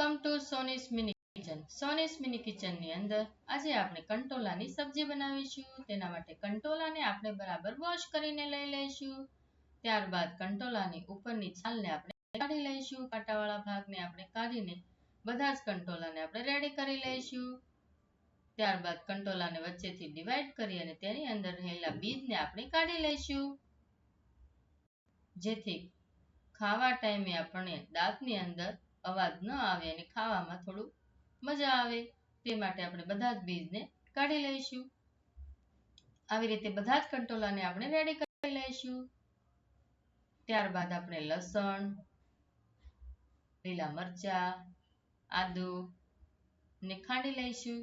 Welcome to Soni's mini kitchen. Soni's mini કિચનની અંદર આજે આપણે કંટોલાની સબ્જી બનાવીશું. તેના માટે કંટોલાને આપણે બરાબર વોશ કરીને લઈ લઈશું. ત્યારબાદ કંટોલાની ઉપરની છાલને આપણે કાઢી લઈશું. કાંટાવાળા ભાગને આપણે કાઢીને બધા જ કંટોલાને આપણે રેડી કરી લઈશું. ત્યારબાદ કંટોલાને વચ્ચેથી ડિવાઈડ કરી અને તેની અંદર રહેલા બીજને આપણે કાઢી લઈશું. જેથી ખાવા ટાઈમે આપણે દાંતની અંદર અવાજ ન આવે અને ખાવામાં થોડું મજા આવે. તે માટે આપણે બધા જ બીજને કાઢી લઈશું. આવી રીતે બધા જ કંટોલાને આપણે રેડી કરી લઈશું. ત્યારબાદ આપણે લસણ, લીલા મરચા, આદુ ને ખાંડી લઈશું.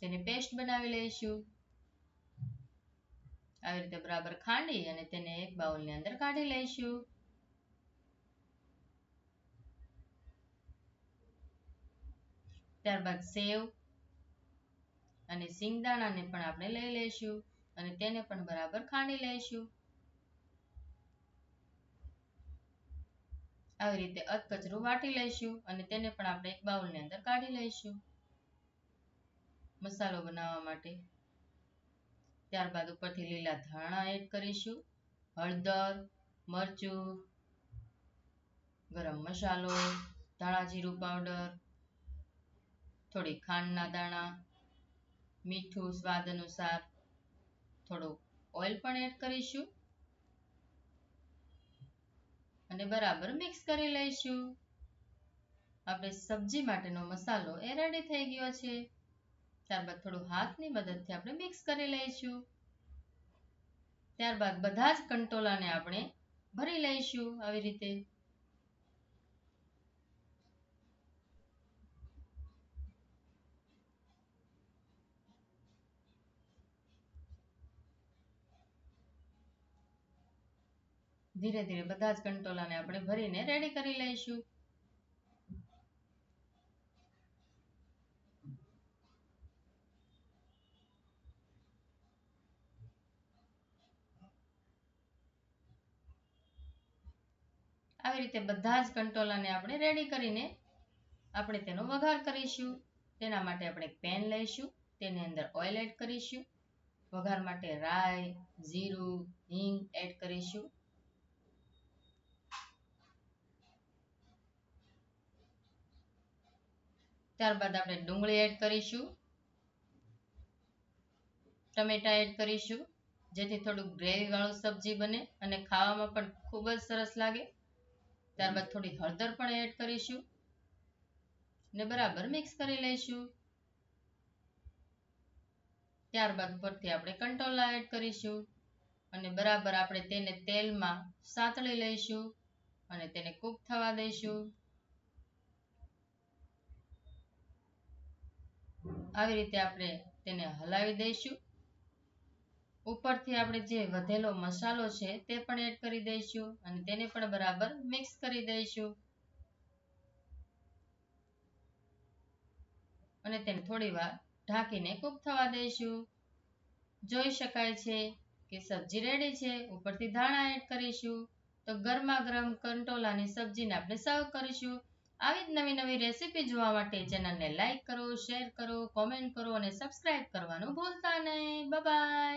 તેને પેસ્ટ બનાવી લઈશું. આવી રીતે બરાબર ખાંડી અને તેને એક બાઉલની અંદર કાઢી લઈશું. ત્યારબાદ સેવ અને સિંગદાણાને પણ આપણે લઈ લઈશું અને તેને પણ બરાબર ખાંડી લઈશું. આવી રીતે અધકચરું વાટી લઈશું અને તેને પણ આપણે એક બાઉલની અંદર કાઢી લઈશું. મસાલો બનાવવા માટે ત્યારબાદ ઉપરથી લીલા ધાણા એડ કરીશું. હળદર, મરચું, ગરમ મસાલો ધાણા જીરું પાવડર થોડી ખાંડના દાણા, મીઠું, સ્વાદ અનુસાર થોડું ઓઇલ પણ એડ કરીશું. અને બરાબર મિક્સ કરી લઈશું. આપણે સબ્જી માટેનો મસાલો એ રેડી થઈ ગયો છે. ત્યારબાદ થોડું હાથની મદદથી આપણે મિક્સ કરી લઈશું. ત્યારબાદ બધા જ કંટોલાને આપણે ભરી લઈશું આવી રીતે. ધીરે ધીરે બધા જ કંટોલાને આપણે ભરીને રેડી કરી લઈશું. આવી રીતે બધા જ કંટોલાને આપણે રેડી કરીને આપણે તેનો વઘાર કરીશું. તેના માટે આપણે પેન લઈશું. તેની અંદર ઓઇલ એડ કરીશું. વઘાર માટે રાઈ, જીરું, હિંગ એડ કરીશું ત્યારબાદ આપણે ડુંગળી એડ કરીશું. ટમેટા એડ કરીશું. જેથી થોડું ગ્રેવી વાળું સબ્જી બને અને ખાવામાં પણ ખૂબ જ સરસ લાગે. ત્યારબાદ થોડી હળદર પણ એડ કરીશું. ને બરાબર મિક્સ કરી લઈશું. ત્યારબાદ ઉપરથી આપણે કંટોલા એડ કરીશું. અને બરાબર આપણે તેને તેલમાં સાતળી લઈશું. અને તેને કૂક થવા દઈશું. આવી રીતે આપણે તેને હલાવી દઈશું. ઉપરથી આપણે જે વધેલો મસાલો છે તે પણ એડ કરી દઈશું અને તેને પણ બરાબર મિક્સ કરી દઈશું. અને તેને થોડી વાર ઢાંકીને કૂક થવા દઈશું. જોઈ શકાય છે કે સબ્જી રેડી છે, ઉપરથી ધાણા એડ કરીશું. તો ગરમા ગરમ કંટોલાની સબ્જીને આપણે સર્વ કરીશું. આવી જ નવી નવી રેસીપી જોવા માટે ચેનલને લાઇક કરો, શેર કરો, કોમેન્ટ કરો અને સબસ્ક્રાઇબ કરવાનું ભૂલતા નહીં. બાય.